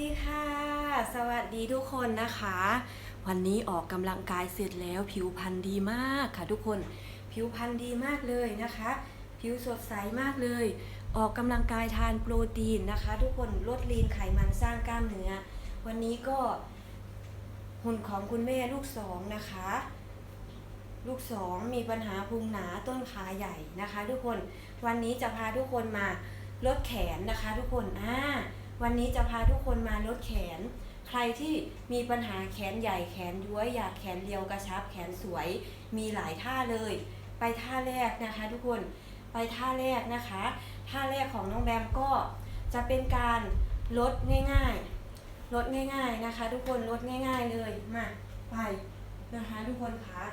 ดีค่ะ สวัสดีทุกคนนะคะ วันนี้ออกกำลังกายเสร็จแล้วผิวพรรณดีมากค่ะทุกคน ผิวพรรณดีมากเลยนะคะ ผิวสดใสมากเลย ออกกำลังกายทานโปรตีนนะคะ ทุกคนลดลีนไขมันสร้างกล้ามเนื้อ วันนี้ก็หุ่นของคุณแม่ลูกสองนะคะ ลูกสองมีปัญหาพุงหนาต้นขาใหญ่นะคะ ทุกคนวันนี้จะพาทุกคนมาลดแขนนะคะ ทุกคนอ่า วันนี้จะพาทุกคนมาลดแขน ใครที่มีปัญหาแขนใหญ่แขนย้วยอยากแขนเรียวกระชับแขนสวย มีหลายท่าเลย ไปท่าแรกนะคะ ทุกคน ไปท่าแรกนะคะ ท่าแรกของน้องแบมก็จะเป็นการลดง่ายๆ ลดง่ายๆนะคะ ทุกคนลดง่าย ๆเลย มาไปนะคะทุกคนคะ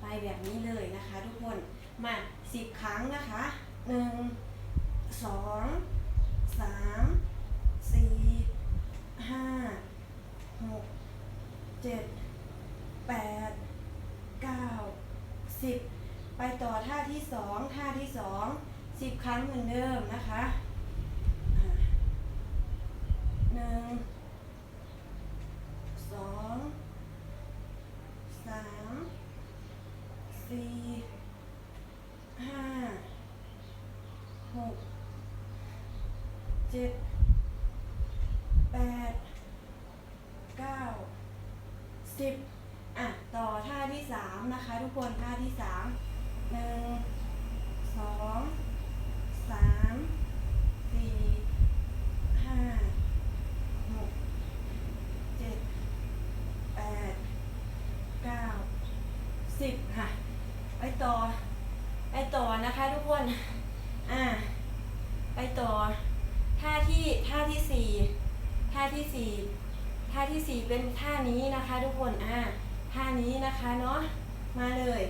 ไปแบบนี้เลยนะคะ ทุกคน มาสิบครั้งนะคะหนึ่งสองสาม สี่ห้าหกเจ็ดแปดเก้าสิบไปต่อท่าที่สองท่าที่สองสิบครั้งเหมือนเดิมนะคะหนึ่งสองสามสี่ห้าหกเจ็ดแปดเก้า สิบอะ ต่อท่าที่สามนะคะทุกคน ท่าที่สามหนึ่งสองสามสี่ห้าหกเจ็ดแปดเก้าสิบค่ะ ไปต่อ ไปต่อนะคะทุกคน อ่า ไปต่อ ท่าที่ ท่าที่สี่ท่าที่สี่ ท่าที่สี่เป็นท่านี้นะคะ ทุกคนอ่าท่านี้นะคะเนาะมาเลย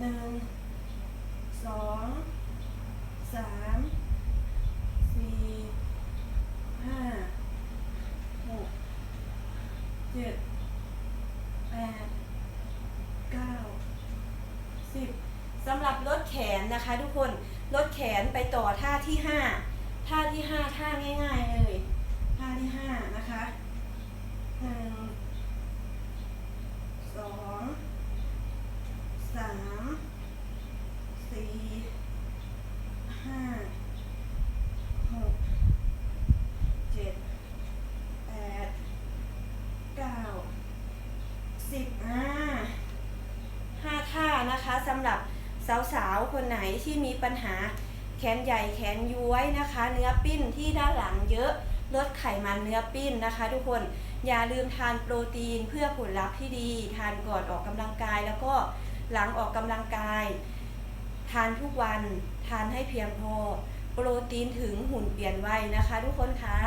หนึ่งสองสามสี่ห้าหกเจ็ดแปดเก้าสิบสำหรับลดแขนนะคะทุกคนลดแขนไปต่อท่าที่ห้าท่าที่ห้าท่าง่าย ๆ เลย ท่าที่ห้านะคะหนึ่งสองสามสี่ห้าหกเจ็ดแปดเก้าสิบอ่าห้าท่านะคะสำหรับสาวๆ คนไหนที่มีปัญหาแขนใหญ่แขนย้วยนะคะ เนื้อปิ้นที่ด้านหลังเยอะ ลดไขมันเนื้อปิ้นนะคะ ทุกคนอย่าลืมทานโปรตีนเพื่อผลลัพธ์ที่ดี ทานก่อนออกกำลังกาย แล้วก็หลังออกกำลังกาย ทานทุกวันทานให้เพียงพอ โปรตีนถึงหุ่นเปลี่ยนไวนะคะ ทุกคนคะ